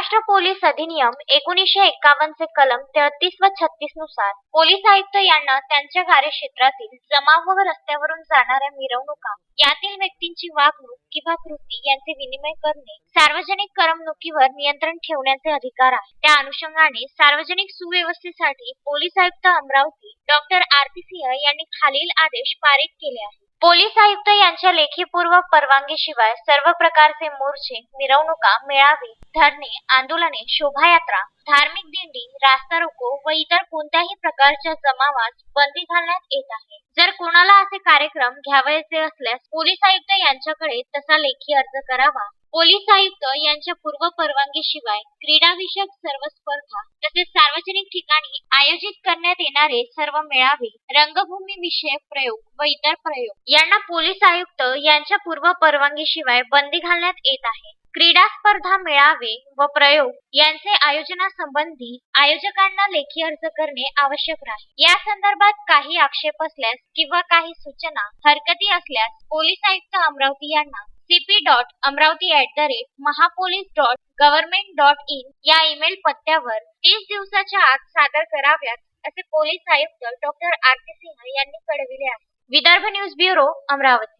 Maharashtra police अधिनियम एकोणीसशे चे कलम तेहतीस व छत्तीसनुसार पोलीस आयुक्त यांना त्यांच्या कार्यक्षेत्रातील जमाव व रस्त्यावरून जाणाऱ्या मिरवणुका यातील व्यक्तींची वागणूक किंवा कृती यांचे विनिमय करणे सार्वजनिक करमणुकीवर नियंत्रण ठेवण्याचे अधिकार आहे त्या अनुषंगाने सार्वजनिक सुव्यवस्थेसाठी पोलीस आयुक्त अमरावती डॉक्टर आरती सिंह यांनी खालील आदेश पारित केले आहेत. पोलीस आयुक्त यांच्या लेखीपूर्व परवानगीशिवाय सर्व प्रकारचे मोर्चे मिरवणुका मेळावे धरणे आंदोलने शोभायात्रा धार्मिक दिंडी रास्ता रोको व इतर कोणत्याही प्रकारच्या जमावास बंदी घालण्यात येत आहे. जर कोणाला असे कार्यक्रम घ्यावयाचे असल्यास पोलीस आयुक्त यांच्याकडे तसा लेखी अर्ज करावा. पोलीस आयुक्त यांच्या पूर्व परवानगीशिवाय क्रीडा विषयक सर्व स्पर्धा तसेच सार्वजनिक ठिकाणी आयोजित करण्यात येणारे सर्व मेळावे रंगभूमी विषयक प्रयोग व इतर प्रयोग यांना पोलीस आयुक्त यांच्या पूर्व परवानगीशिवाय बंदी घालण्यात येत आहे. क्रीडा स्पर्धा मेळावे व प्रयोग यांचे आयोजनासंबंधी आयोजकांना लेखी अर्ज करणे आवश्यक राहील. या संदर्भात काही आक्षेप असल्यास किंवा काही सूचना हरकती असल्यास पोलीस आयुक्त अमरावती यांना CP dot Amravati at the rate mahapolice dot government dot in या ईमेल पत्त्यावर तीस दिवसाच्या आत सादर कराव्यात असे पोलीस आयुक्त डॉक्टर के सिंह यांनी कळविले आहे. Vidarbha news bureau Amravati.